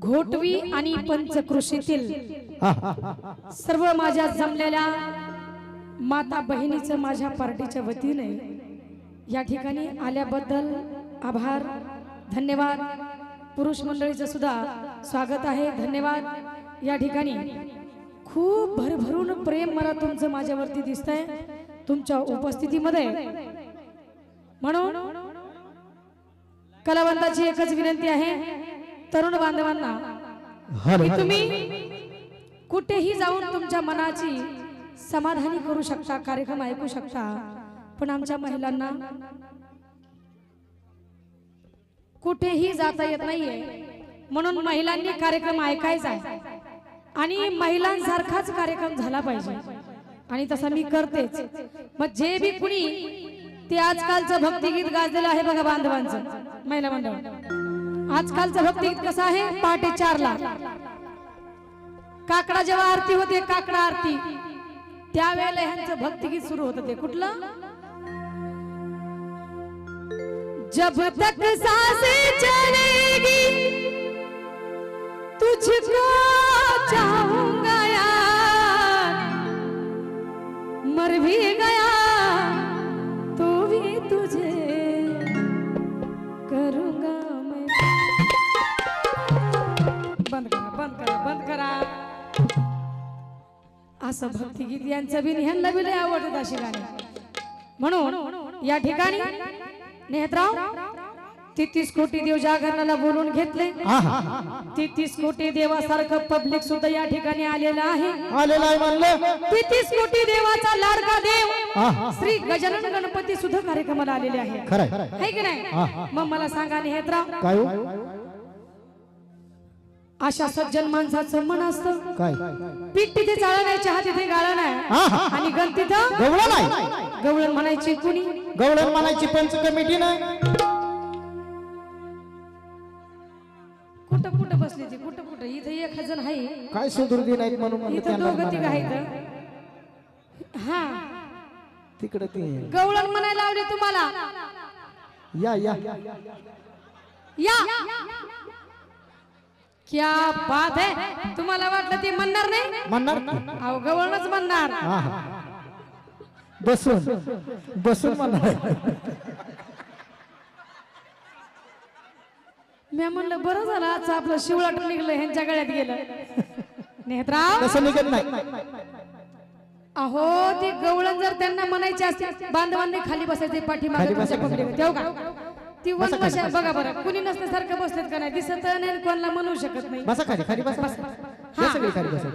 घोटवी आणि पंचकृषीतील. सर्व माझ्या जमलेल्या माता बहिणीचं माझ्या पार्टीच्या वतीने या ठिकाणी आल्याबद्दल आभार धन्यवाद पुरुष मंडळीचं सुद्धा स्वागत आहे धन्यवाद या ठिकाणी खूप भरभरून प्रेम मला तुमचं माझ्यावरती दिसतंय तुमच्या उपस्थितीमध्ये म्हणून कलावंताची एकच विनंती आहे तरुण बांधवांना की. तुम्ही कुठेही जाऊन तुमच्या मनाची समाधानी करू शकता कार्यक्रम ऐकू शकता पण आमच्या महिलांना कुठेही जाता येत नाहीये म्हणून महिलांनी कार्यक्रम ऐकायचा आहे. आणि महिलांसारखाच कार्यक्रम झाला पाहिजे आणि तसा मी करतेच मग जे बी कुणी ते आजकालचं भक्तिगीत गाजलेलं आहे बघा बांधवांचं महिला मंडळ आजकालचं भक्ती कसं आहे? पहाटे चारला. काकडा जेव्हा आरती होते काकडा आरती. त्यावेळेला ह्यांचं भक्तिगीत सुरू होत ते. कुठलं? जब तक सासे चलेगी तुझको चाहूंगा यार। मर भी गया असं भक्तिगीत यांचं बी ह्यांना बी लय आवडतात अशी गाणी. म्हणून या ठिकाणी नेहतराव तेहतीस कोटी देव जागरणाला बोलून घेतले. हा, हा, हा. तेहतीस कोटी देवासारखं पब्लिक सुद्धा या ठिकाणी आलेलं आहे. आलेलं आहे म्हणलं. तेहतीस कोटी देवाचा लाडका देव. श्री गजानन गणपती सुद्धा कार्यक्रमाला आलेले आहे. है की नाही? मग मला सांगा नेहतराव. काय हो? अशा सज्जन माणसाचं मन असतं. काय? पीठ तिथे चाळा नाही चहा तिथे गाळा नाही हा, हा. आणि गण तिथं गवळण नाही गवळण म्हणायची कुणी? गवळण म्हणायची पंच कमिटी ना. कुठं कुठं बसली ती? कुठं कुठं? इथं एक जण आहे. काय सुदुर्दी नाहीत म्हणून इथं दोघं तिघ. आहेत. हा. तिकडे ते. गवळण म्हणायला लावली तुम्हाला. या या. या. क्या बात है? तुम्हाला वाटलं ते म्हणणार नाही? म्हणणार? अहो गवळणच म्हणणार. हा हा. बसून बसून म्हणणार. मी म्हणलं बरं झालं आज आपलं शिवळाट निघलं ह्यांच्या गळ्यात गेलं. नेहतराव? तसं निघत नाही. अहो ती गवळण जर त्यांना म्हणायची असते बांधवांनी खाली बसायचे पाठीमागे खाली ठेव का? ती वन बशा बघा बरं कुणी नसल्यासारखं बसलेत का नाही? दिसत नाही कोणाला म्हणू शकत नाही. बसा खाली खाली बसा बसा. सगळी खाली बसा.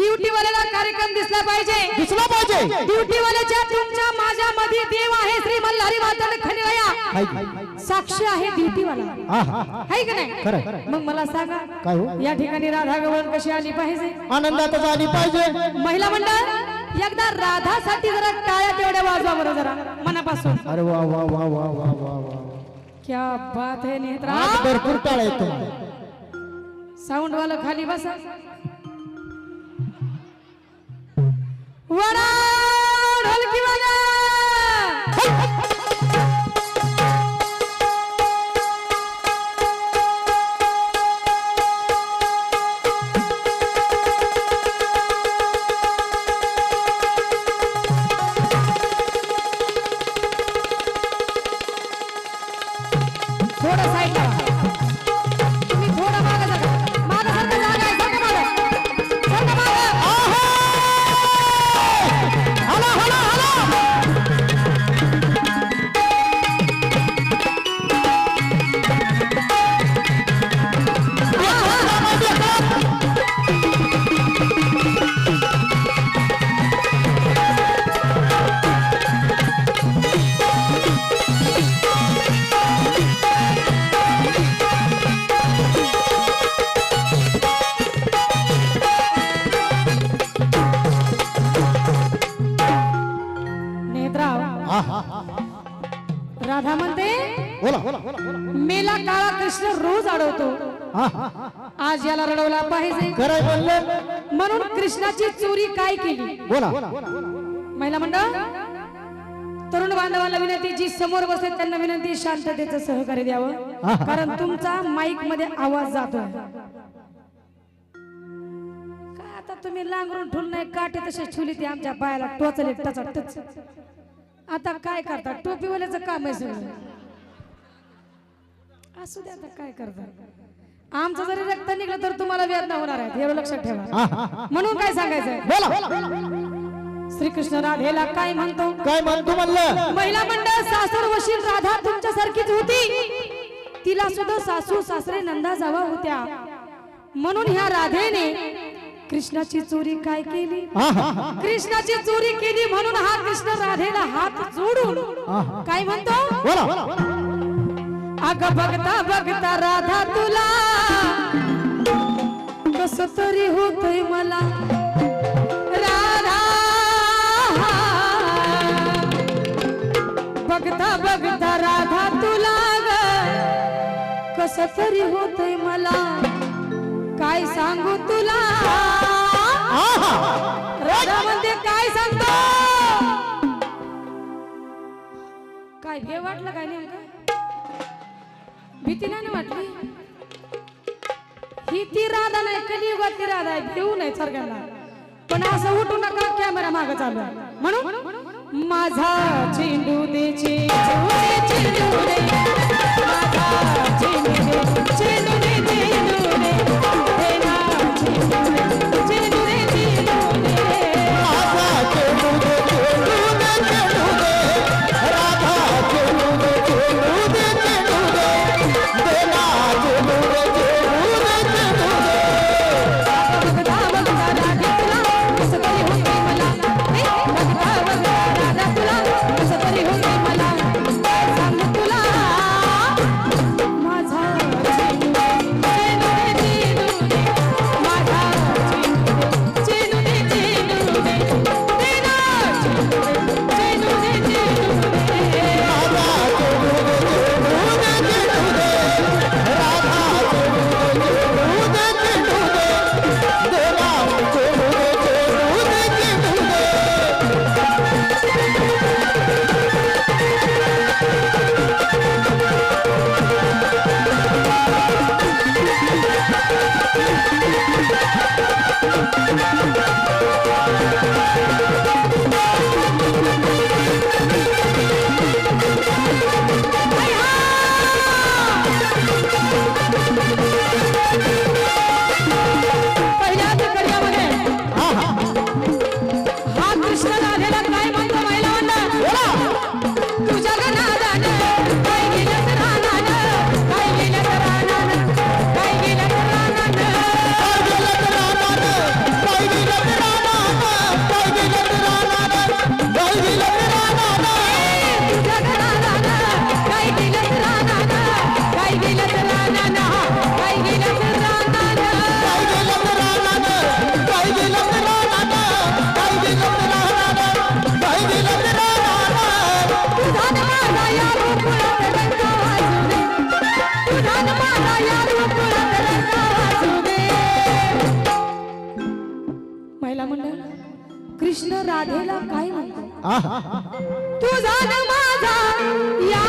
ड्युटीवाल्याला कार्यक्रम दिसला पाहिजे. दिसला पाहिजे. ड्युटीवाल्याच्या तुमच्या माझ्या मध्ये देव आहे श्री मल्हारी माता खनिवया हाय. साक्षी आहे ड्युटीवाला. आहे का नाही? खरं खरं. मग मला सांगा काय हो? या ठिकाणी राधा गवळण कशी आली पाहिजे? आनंदातच आली पाहिजे. महिला मंडळ एकदा राधासाठी जरा टाळ्या तेवढ्या वाजवा बरं जरा मनापासून. अरे वा वा वा वा वा वा वा. क्या बात है नेत्रा आज भरपूर टाळा येतो साऊंड वाला खाली बसा। वडा मेला काळा कृष्ण रोज अडवतो. आज याला रडवला पाहिजे खरंय म्हणून कृष्णाची चोरी काय केली? बोला. महिला मंडळ तरुण बांधवांना विनंती जी समोर बसते त्यांना विनंती शांततेचं सहकार्य द्यावं. कारण तुमचा माईकमध्ये आवाज जातोय. आता तुम्ही लांगरून ठुल नाही काटे तसे ठुली ती आमच्या पायाला टोचले टच आता काय करता? टोपीवाल्याचं काम आहे सगळं. असू दे आता काय करता आमचं जरी रक्त निघलं तर तुम्हाला वेदना होणार आहेत एवढं लक्षात ठेवा. म्हणून काय सांगायचंय? बोला. श्रीकृष्ण राधेला काय म्हणतो? काय म्हणतो म्हणलं? महिला मंडळ सासर वशील राधा तुमच्यासारखीच होती. तिला सुद्धा सासू सासरे नंदा जावा होत्या. म्हणून ह्या राधेने कृष्णाची चोरी काय केली. कृष्णाची चोरी केली म्हणून हा कृष्ण राधेला हात जोडून काय म्हणतो? बोला. अग बघता बघता राधा तुला. कस तरी होतय मला. राधा. बघता बघता राधा तुला ग. कस तरी होतय मला. काय सांगू तुला? राधा म्हणते काय सांगतो? काय भे वाटलं काय नेमकं? भीती नाही ना वाटली? ही ती राधा नाही कलियुगात ती राधा आहे भिऊ नाही सर्गांना पण असं उठू नका कॅमेरा माग चालू. म्हणून माझा चेंडू दे कृष्ण राधेला काय म्हणतो? तुझा माझा या